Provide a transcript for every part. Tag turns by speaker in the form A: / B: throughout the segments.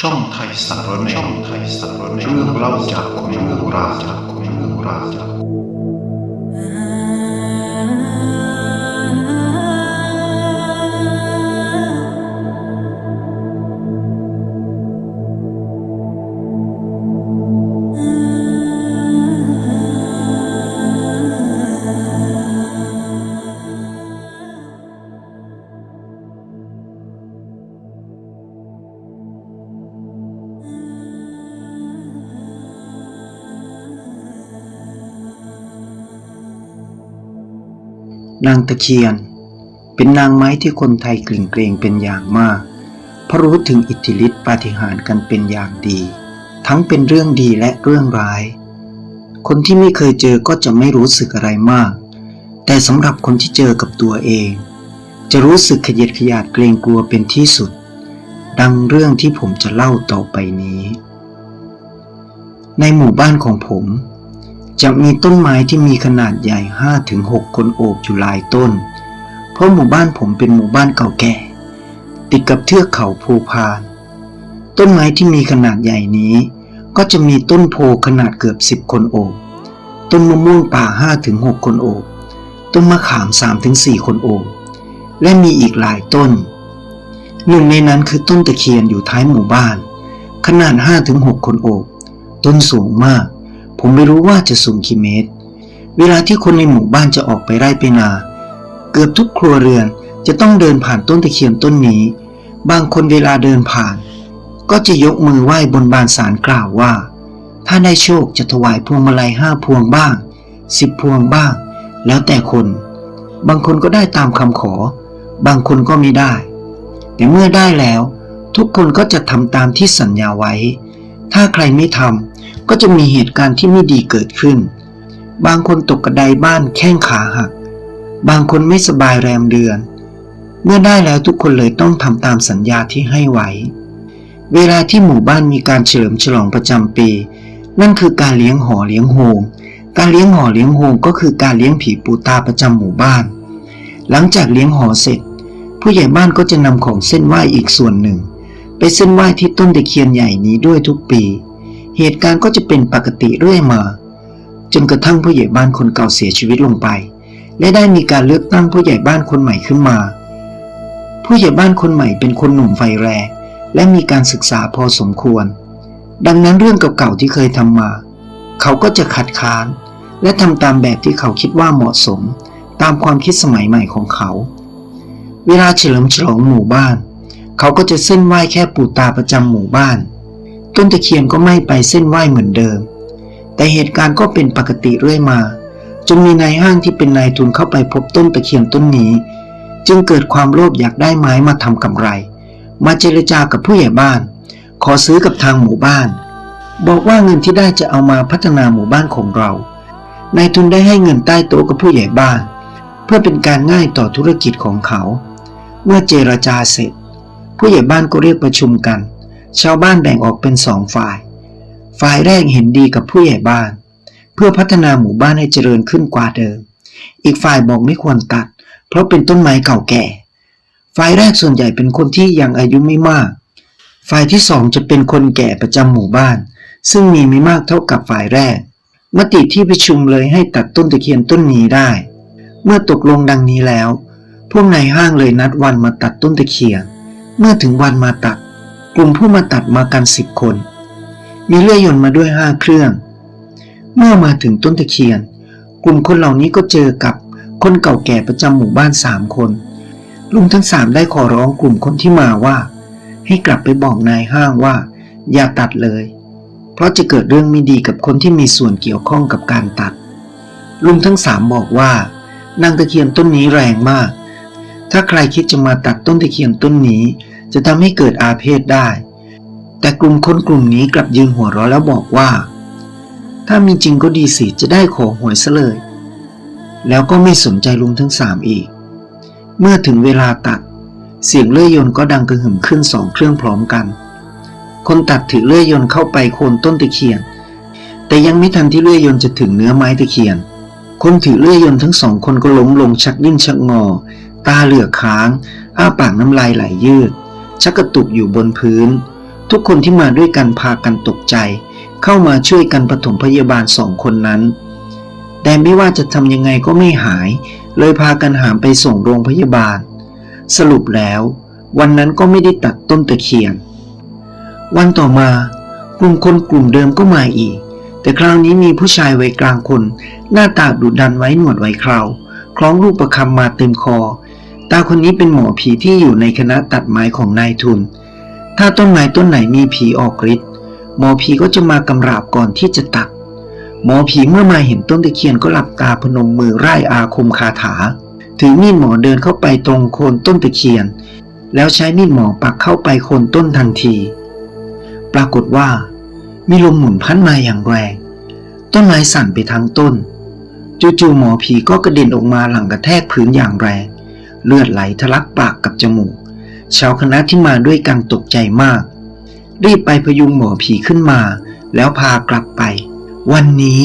A: ช่องไทยสารแหนช่องไทยสารแหนเรื่องเล่าจากคนโบราณจากคนโบราณ
B: นางตะเคียน เป็นนางไม้ที่คนไทยกลิ่นเกรงเป็นอย่างมาก เพราะรู้ถึงอิทธิฤทธิปาฏิหาริย์กันเป็นอย่างดี ทั้งเป็นเรื่องดีและเรื่องร้าย คนที่ไม่เคยเจอก็จะไม่รู้สึกอะไรมาก แต่สำหรับคนที่เจอกับตัวเอง จะรู้สึกขยดขยาดเกรงกลัวเป็นที่สุด ดังเรื่องที่ผมจะเล่าต่อไปนี้ ในหมู่บ้านของผม จะมีต้นไม้ที่มีขนาดใหญ่ 5-6 คนโอบอยู่หลายต้น เพราะหมู่บ้านผมเป็นหมู่บ้านเก่าแก่ ติดกับเทือกเขาภูพาน ต้นไม้ที่มีขนาดใหญ่นี้ ก็จะมีต้นโพขนาดเกือบ 10 คนโอบ ต้นมะม่วงป่า 5-6 คนโอบ ต้นมะขาม 3-4 คนโอบ และมีอีกหลายต้น หนึ่งในนั้นคือต้นตะเคียนอยู่ท้ายหมู่บ้าน ขนาด 5-6 คนโอบ ต้นสูงมาก ผมไม่รู้ว่าจะสูงกี่เมตร เวลาที่คนในหมู่บ้านจะออกไปไร่ไปนา เกือบทุกครัวเรือนจะต้องเดินผ่านต้นตะเคียนต้นนี้ บางคนเวลาเดินผ่าน ก็จะยกมือไหว้บนบานสารกล่าวว่า ถ้าได้โชคจะถวายพวงมาลัยห้าพวงบ้างสิบพวงบ้าง แล้วแต่คน บางคนก็ได้ตามคำขอ บางคนก็ไม่ได้ แต่เมื่อได้แล้ว ทุกคนก็จะทำตามที่สัญญาไว้ ถ้าใครไม่ทำ ก็จะมีเหตุการณ์ที่ไม่ดีเกิดขึ้น บางคนตกกระไดบ้านแข้งขาหัก บางคนไม่สบายแรมเดือน เมื่อได้แล้วทุกคนเลยต้องทำตามสัญญาที่ให้ไว้ เวลาที่หมู่บ้านมีการเฉลิมฉลองประจำปี นั่นคือการเลี้ยงหอเลี้ยงโฮง การเลี้ยงหอเลี้ยงโฮงก็คือการเลี้ยงผีปูตาประจำหมู่บ้าน หลังจากเลี้ยงหอเสร็จ ผู้ใหญ่บ้านก็จะนำของเส้นไหว้อีกส่วนหนึ่ง ไปเส้นไหว้ที่ต้นตะเคียนใหญ่นี้ด้วยทุกปี เหตุการณ์ก็จะเป็นปกติเรื่อยมา จนกระทั่งผู้ใหญ่บ้านคนเก่าเสียชีวิตลงไป และได้มีการเลือกตั้งผู้ใหญ่บ้านคนใหม่ขึ้นมา ผู้ใหญ่บ้านคนใหม่เป็นคนหนุ่มไฟแรง และมีการศึกษาพอสมควร ดังนั้นเรื่องเก่าๆที่เคยทำมา เขาก็จะขัดค้าน และทำตามแบบที่เขาคิดว่าเหมาะสม ตามความคิดสมัยใหม่ของเขา เวลาเฉลิมฉลองหมู่บ้าน เขาก็จะเส้นไหว้แค่ปู่ตาประจำหมู่บ้าน ต้นตะเคียนก็ไม่ไปเส้นไหว้เหมือนเดิม แต่เหตุการณ์ก็เป็นปกติเรื่อยมา จนมีนายห้างที่เป็นนายทุนเข้าไปพบต้นตะเคียนต้นนี้ จึงเกิดความโลภอยากได้ไม้มาทำกำไร มาเจรจากับผู้ใหญ่บ้าน ขอซื้อกับทางหมู่บ้าน บอกว่าเงินที่ได้จะเอามาพัฒนาหมู่บ้านของเรานายทุนได้ให้เงินใต้โต๊ะกับผู้ใหญ่บ้าน เพื่อเป็นการง่ายต่อธุรกิจของเขา เมื่อเจรจาเสร็จ ผู้ใหญ่บ้านก็เรียกประชุมกัน ชาวบ้านแบ่งออกเป็นสองฝ่าย ฝ่ายแรกเห็นดีกับผู้ใหญ่บ้าน เพื่อพัฒนาหมู่บ้านให้เจริญขึ้นกว่าเดิม อีกฝ่ายบอกไม่ควรตัด เพราะเป็นต้นไม้เก่าแก่ ฝ่ายแรกส่วนใหญ่เป็นคนที่ยังอายุไม่มาก ฝ่ายที่สองจะเป็นคนแก่ประจำหมู่บ้าน ซึ่งมีไม่มากเท่ากับฝ่ายแรก มติที่ประชุมเลยให้ตัดต้นตะเคียนต้นนี้ได้ เมื่อตกลงดังนี้แล้ว พวกนายห้างเลยนัดวันมาตัดต้นตะเคียน เมื่อถึงวันมาตัด กลุ่มผู้มาตัดมากันสิบคน มีเลื่อยยนต์มาด้วยห้าเครื่อง เมื่อมาถึงต้นตะเคียน กลุ่มคนเหล่านี้ก็เจอกับคนเก่าแก่ประจำหมู่บ้านสามคน ลุงทั้งสามได้ขอร้องกลุ่มคนที่มาว่า ให้กลับไปบอกนายห้างว่า อย่าตัดเลย เพราะจะเกิดเรื่องไม่ดีกับคนที่มีส่วนเกี่ยวข้องกับการตัด ลุงทั้งสามบอกว่านางตะเคียนต้นนี้แรงมาก ถ้าใครคิดจะมาตัดต้นตะเคียนต้นนี้ จะทำให้เกิดอาเพศได้ แต่กลุ่มคนกลุ่มนี้กลับยืนหัวเราะแล้วบอกว่า ถ้ามีจริงก็ดีสิจะได้ขอหวยซะเลย แล้วก็ไม่สนใจลุงทั้งสามอีก เมื่อถึงเวลาตัด เสียงเลื่อยยนต์ก็ดังกระหึ่มขึ้นสองเครื่องพร้อมกัน คนตัดถือเลื่อยยนต์เข้าไปโคนต้นตะเคียน แต่ยังไม่ทันที่เลื่อยยนต์จะถึงเนื้อไม้ตะเคียนคนถือเลื่อยยนต์ทั้งสองคนก็ล้มลงชักดิ้นชักงอ ตาเหลือกค้าง อ้าปากน้ำลายไหลยืด ชักกระตุกอยู่บนพื้น ทุกคนที่มาด้วยกันพากันตกใจ เข้ามาช่วยกันปฐมพยาบาลสองคนนั้น แต่ไม่ว่าจะทำยังไงก็ไม่หาย เลยพากันหามไปส่งโรงพยาบาล สรุปแล้ว วันนั้นก็ไม่ได้ตัดต้นตะเคียน วันต่อมากลุ่มคนกลุ่มเดิมก็มาอีก แต่คราวนี้มีผู้ชายวัยกลางคน หน้าตาดุดันไว้หนวดไว้เคราวคล้องลูกประคำมาเต็มคอ ตาคนนี้เป็นหมอผีที่อยู่ในคณะตัดไม้ของนายทุน ถ้าต้นไม้ต้นไหนมีผีออกฤทธิ์หมอผีก็จะมากำราบก่อนที่จะตัด หมอผีเมื่อมาเห็นต้นตะเคียนก็หลับตาพนมมือไร่อาคมคาถา ถือมีดหมอเดินเข้าไปตรงโคนต้นตะเคียน แล้วใช้มีดหมอปักเข้าไปโคนต้นทันที ปรากฏว่า มีลมหมุนพัดมาอย่างแรง ต้นไม้สั่นไปทั้งต้น จู่ๆหมอผีก็กระเด็นออกมาหลังกระแทกพื้นอย่างแรง เลือดไหลทะลักปากกับจมูก ชาวคณะที่มาด้วยกันตกใจมาก รีบไปพยุงหมอผีขึ้นมา แล้วพากลับไป วันนี้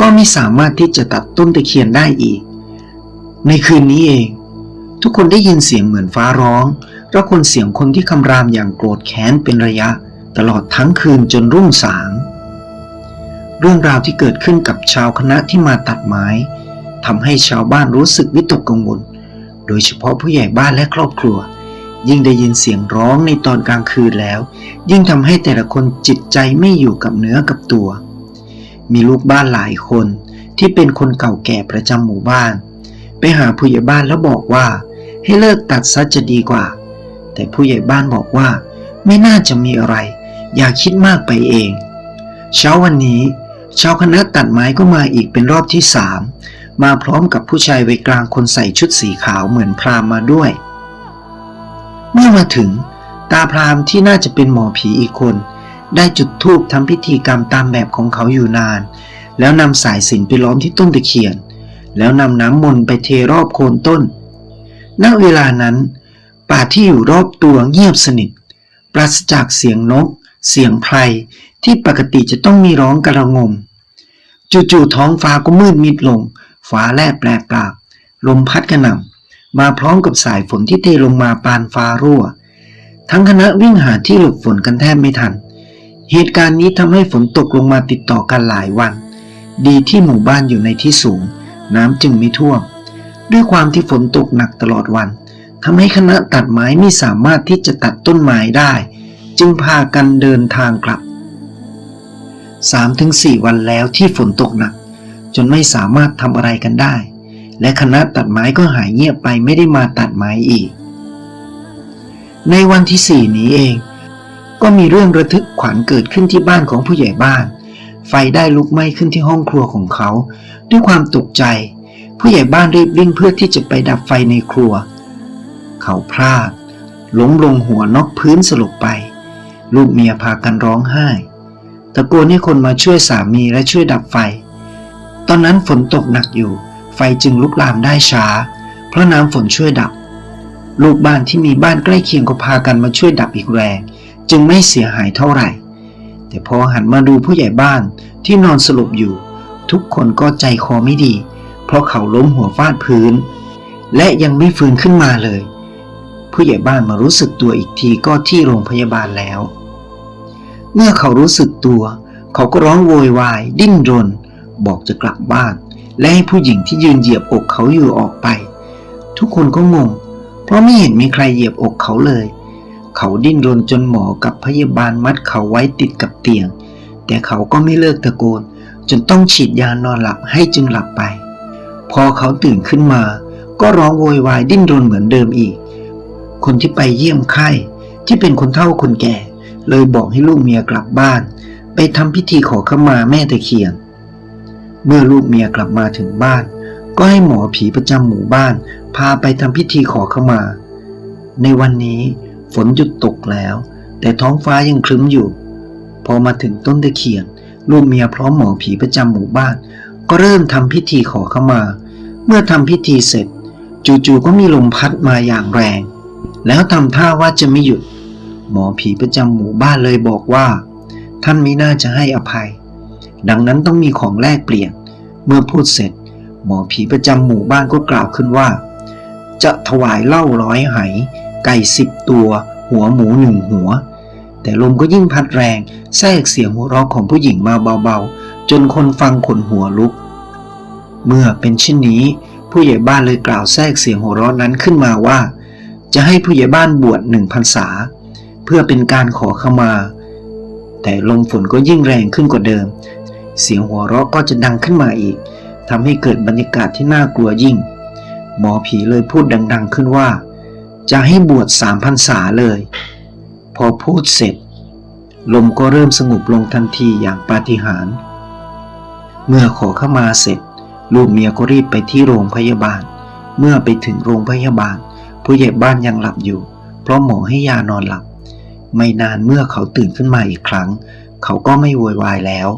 B: ก็ไม่สามารถที่จะตัดต้นตะเคียนได้อีก ในคืนนี้เอง ทุกคนได้ยินเสียงเหมือนฟ้าร้องเพระคนเสียงคนที่คำรามอย่างโกรธแค้นเป็นระยะ ตลอดทั้งคืนจนรุ่งสาง เรื่องราวที่เกิดขึ้นกับชาวคณะที่มาตัดไม้ทำให้ชาวบ้านรู้สึกวิตกกังวล โดยเฉพาะผู้ใหญ่บ้านและครอบครัว ยิ่งได้ยินเสียงร้องในตอนกลางคืนแล้ว ยิ่งทำให้แต่ละคนจิตใจไม่อยู่กับเนื้อกับตัว มีลูกบ้านหลายคนที่เป็นคนเก่าแก่ประจำหมู่บ้าน ไปหาผู้ใหญ่บ้านแล้วบอกว่า ให้เลิกตัดซะจะดีกว่า แต่ผู้ใหญ่บ้านบอกว่า ไม่น่าจะมีอะไร อย่าคิดมากไปเอง เช้าวันนี้ชาวคณะตัดไม้ก็มาอีกเป็นรอบที่สาม มาพร้อมกับผู้ชายวัยกลางคนใส่ชุดสีขาวเหมือนพราหมณ์มาด้วย เมื่อมาถึง ตาพราหมณ์ที่น่าจะเป็นหมอผีอีกคน ได้จุดธูปทำพิธีกรรมตามแบบของเขาอยู่นาน แล้วนำสายสิญจนไปล้อมที่ต้นตะเคียน แล้วนำน้ำมนต์ไปเทรอบโคนต้น ณเวลานั้น ป่าที่อยู่รอบตัวเงียบสนิท ปราศจากเสียงนก เสียงไพรที่ปกติจะต้องมีร้องกระงม จู่ๆท้องฟ้าก็มืดมิดลง ฟ้าแลบแปรปรากลมพัดกระหน่ำมาพร้อมกับสายฝนที่เทลงมาปานฟ้ารั่ว ทั้งคณะวิ่งหาที่หลบฝนกันแทบไม่ทัน เหตุการณ์นี้ทำให้ฝนตกลงมาติดต่อกันหลายวัน ดีที่หมู่บ้านอยู่ในที่สูง น้ำจึงไม่ท่วม ด้วยความที่ฝนตกหนักตลอดวันทำให้คณะตัดไม้ไม่สามารถที่จะตัดต้นไม้ได้ จึงพากันเดินทางกลับ3-4วันแล้วที่ฝนตกหนัก จนไม่สามารถทำอะไรกันได้ และคณะตัดไม้ก็หายเงียบไปไม่ได้มาตัดไม้อีก ในวันที่สี่นี้เอง ก็มีเรื่องระทึกขวัญเกิดขึ้นที่บ้านของผู้ใหญ่บ้าน ไฟได้ลุกไหม้ขึ้นที่ห้องครัวของเขา ด้วยความตกใจ ผู้ใหญ่บ้านรีบวิ่งเพื่อที่จะไปดับไฟในครัว เขาพลาดล้มลงหัวนอกพื้นสลบไป ลูกเมียพากันร้องไห้ตะโกนให้คนมาช่วยสามีและช่วยดับไฟ ตอนนั้นฝนตกหนักอยู่ ไฟจึงลุกลามได้ช้า เพราะน้ำฝนช่วยดับ ลูกบ้านที่มีบ้านใกล้เคียงก็พากันมาช่วยดับอีกแรง จึงไม่เสียหายเท่าไหร่ แต่พอหันมาดูผู้ใหญ่บ้านที่นอนสลบอยู่ ทุกคนก็ใจคอไม่ดี เพราะเขาล้มหัวฟาดพื้น และยังไม่ฟื้นขึ้นมาเลย ผู้ใหญ่บ้านมารู้สึกตัวอีกทีก็ที่โรงพยาบาลแล้ว เมื่อเขารู้สึกตัว เขาก็ร้องโวยวาย ดิ้นรน บอกจะกลับบ้าน และให้ผู้หญิงที่ยืนเหยียบอกเขาอยู่ออกไป ทุกคนก็งง เพราะไม่เห็นมีใครเหยียบอกเขาเลย เขาดิ้นรนจนหมอกับพยาบาลมัดเขาไว้ติดกับเตียง แต่เขาก็ไม่เลิกตะโกน จนต้องฉีดยานอนหลับให้จึงหลับไป พอเขาตื่นขึ้นมา ก็ร้องโวยวายดิ้นรนเหมือนเดิมอีก คนที่ไปเยี่ยมไข้ที่เป็นคนเฒ่าคนแก่ เลยบอกให้ลูกเมียกลับบ้าน ไปทำพิธีขอขมาแม่ตะเคียน เมื่อลูกเมียกลับมาถึงบ้าน ก็ให้หมอผีประจำหมู่บ้าน พาไปทำพิธีขอขมา ในวันนี้ฝนหยุดตกแล้ว แต่ท้องฟ้ายังครึ้มอยู่ พอมาถึงต้นตะเคียน ลูกเมียพร้อมหมอผีประจำหมู่บ้าน ก็เริ่มทำพิธีขอขมา เมื่อทำพิธีเสร็จ จู่ๆก็มีลมพัดมาอย่างแรง แล้วทำท่าว่าจะไม่หยุด หมอผีประจำหมู่บ้านเลยบอกว่า ท่านไม่น่าจะให้อภัย ดังนั้นต้องมีของแลกเปลี่ยน เมื่อพูดเสร็จ หมอผีประจำหมู่บ้านก็กล่าวขึ้นว่า จะถวายเหล้าร้อยไห ไก่สิบตัว หัวหมูหนึ่งหัว แต่ลมก็ยิ่งพัดแรง แทรกเสียงหัวเราะของผู้หญิงมาเบาๆ จนคนฟังขนหัวลุก เมื่อเป็นเช่นนี้ ผู้ใหญ่บ้านเลยกล่าวแทรกเสียงหัวเราะนั้นขึ้นมาว่า จะให้ผู้ใหญ่บ้านบวชหนึ่งพรรษา เพื่อเป็นการขอขมา แต่ลมฝนก็ยิ่งแรงขึ้นกว่าเดิม เสียงหัวเราะก็จะดังขึ้นมาอีกทำให้เกิดบรรยากาศที่น่ากลัวยิ่ง หมอผีเลยพูดดัง ๆขึ้นว่า จะให้บวชสามพรรษาเลย พอพูดเสร็จ ลมก็เริ่มสงบลงทันทีอย่างปาฏิหาริย์เมื่อขอเข้ามาเสร็จ ลูกเมียก็รีบไปที่โรงพยาบาล เมื่อไปถึงโรงพยาบาล ผู้ใหญ่บ้านยังหลับอยู่ เพราะหมอให้ยานอนหลับ ไม่นานเมื่อเขาตื่นขึ้นมาอีกครั้ง เขาก็ไม่โวยวายแล้ว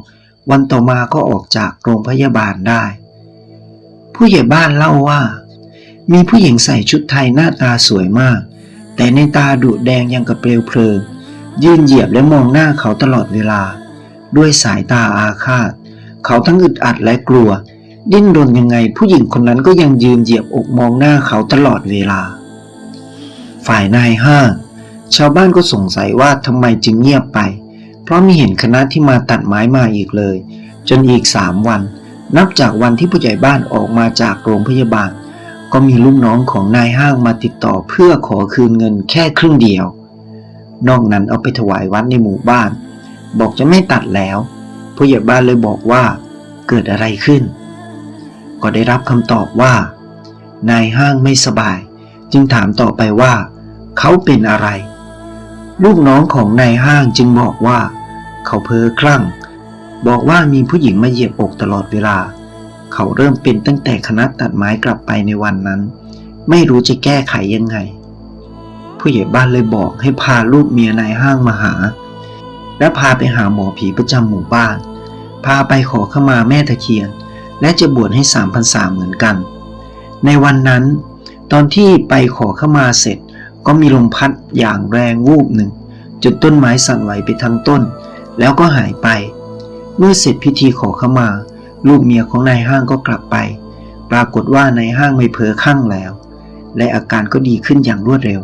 B: วันต่อมาก็ออกจากโรงพยาบาลได้ ผู้ใหญ่บ้านเล่าว่า มีผู้หญิงใส่ชุดไทยหน้าตาสวยมาก แต่ในตาดุแดงยังกับเปลวเพลิง ยืนเหยียบและมองหน้าเขาตลอดเวลา ด้วยสายตาอาฆาต เขาทั้งอึดอัดและกลัว ดิ้นรนยังไง ผู้หญิงคนนั้นก็ยังยืนเหยียบอกมองหน้าเขาตลอดเวลา ฝ่ายนายห้างชาวบ้านก็สงสัยว่าทำไมจึงเงียบไป เพราะไม่เห็นคณะที่มาตัดไม้มาอีกเลย จนอีกสามวัน นับจากวันที่ผู้ใหญ่บ้านออกมาจากโรงพยาบาล ก็มีลูกน้องของนายห้างมาติดต่อเพื่อขอคืนเงินแค่ครึ่งเดียว นอกนั้นเอาไปถวายวัดในหมู่บ้าน บอกจะไม่ตัดแล้ว ผู้ใหญ่บ้านเลยบอกว่า เกิดอะไรขึ้น ก็ได้รับคำตอบว่า นายห้างไม่สบาย จึงถามต่อไปว่า เขาเป็นอะไร ลูกน้องของนายห้างจึงบอกว่า เขาเพ้อคลั่ง บอกว่ามีผู้หญิงมาเหยียบอกตลอดเวลา เขาเริ่มเป็นตั้งแต่คณะตัดไม้กลับไปในวันนั้น ไม่รู้จะแก้ไขยังไง ผู้ใหญ่บ้านเลยบอกให้พาลูกเมียนายห้างมาหา และพาไปหาหมอผีประจำหมู่บ้าน พาไปขอขมาแม่ตะเคียน และจะบวชให้สามพรรษาเหมือนกัน ในวันนั้น ตอนที่ไปขอขมาเสร็จ ก็มีลมพัดอย่างแรงวูบหนึ่ง จนต้นไม้สั่นไหวไปทั้งต้น แล้วก็หายไป เมื่อเสร็จพิธีขอขมา ลูกเมียของนายห้างก็กลับไป ปรากฏว่านายห้างไม่เพ้อคลั่งแล้ว และอาการก็ดีขึ้นอย่างรวดเร็ว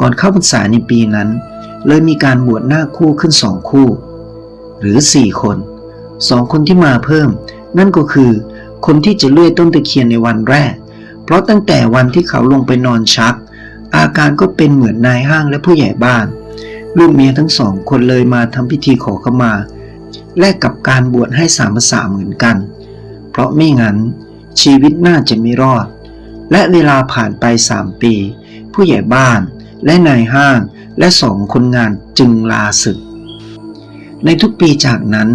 B: ก่อนเข้าพรรษาในปีนั้น เลยมีการบวชหน้าคู่ขึ้นสองคู่ หรือสี่คนสองคนที่มาเพิ่ม นั่นก็คือ คนที่จะเลื่อยต้นตะเคียนในวันแรก เพราะตั้งแต่วันที่เขาลงไปนอนชัก อาการก็เป็นเหมือนนายห้างและผู้ใหญ่บ้าน ลูกเมียทั้งสองคนเลยมาทำพิธีขอขมา แลกกับการบวชให้สามภาษาเหมือนกัน เพราะไม่งั้นชีวิตน่าจะไม่รอด และเวลาผ่านไปสามปี ผู้ใหญ่บ้านและนายห้างและสองคนงานจึงลาศึก ในทุกปีจากนั้น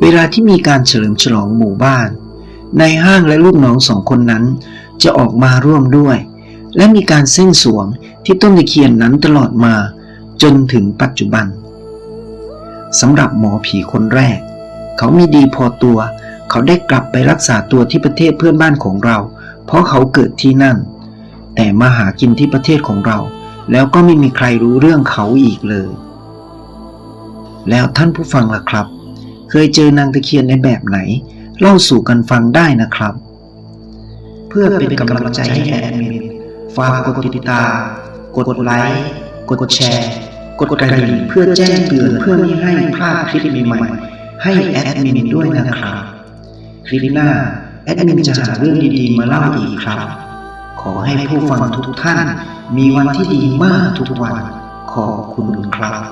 B: เวลาที่มีการเฉลิมฉลองหมู่บ้านนายห้างและลูกน้องสองคนนั้นจะออกมาร่วมด้วย และมีการเส้นสวงที่ต้นตะเคียนนั้นตลอดมาจนถึงปัจจุบันสำหรับหมอผีคนแรก เขามีดีพอตัว เขาได้กลับไปรักษาตัวที่ประเทศเพื่อนบ้านของเรา เพราะเขาเกิดที่นั่น แต่มาหากินที่ประเทศของเรา แล้วก็ไม่มีใครรู้เรื่องเขาอีกเลย แล้วท่านผู้ฟังล่ะครับ เคยเจอนางตะเคียนในแบบไหน เล่าสู่กันฟังได้นะครับ เพื่อเป็นกำลังใจให้แอดมิน ฝากกดติดตาม กดไลค์ กดแชร์ กดกระดิ่งเพื่อแจ้งเตือนเพื่อไม่ให้พลาดคลิปใหม่ๆ ให้แอดมินด้วยนะครับ คลิปหน้าแอดมินจะหาเรื่องดีๆ มาเล่าอีกครับ ขอให้ผู้ฟังทุกท่าน มีวันที่ดีมากทุกวัน ขอบคุณครับ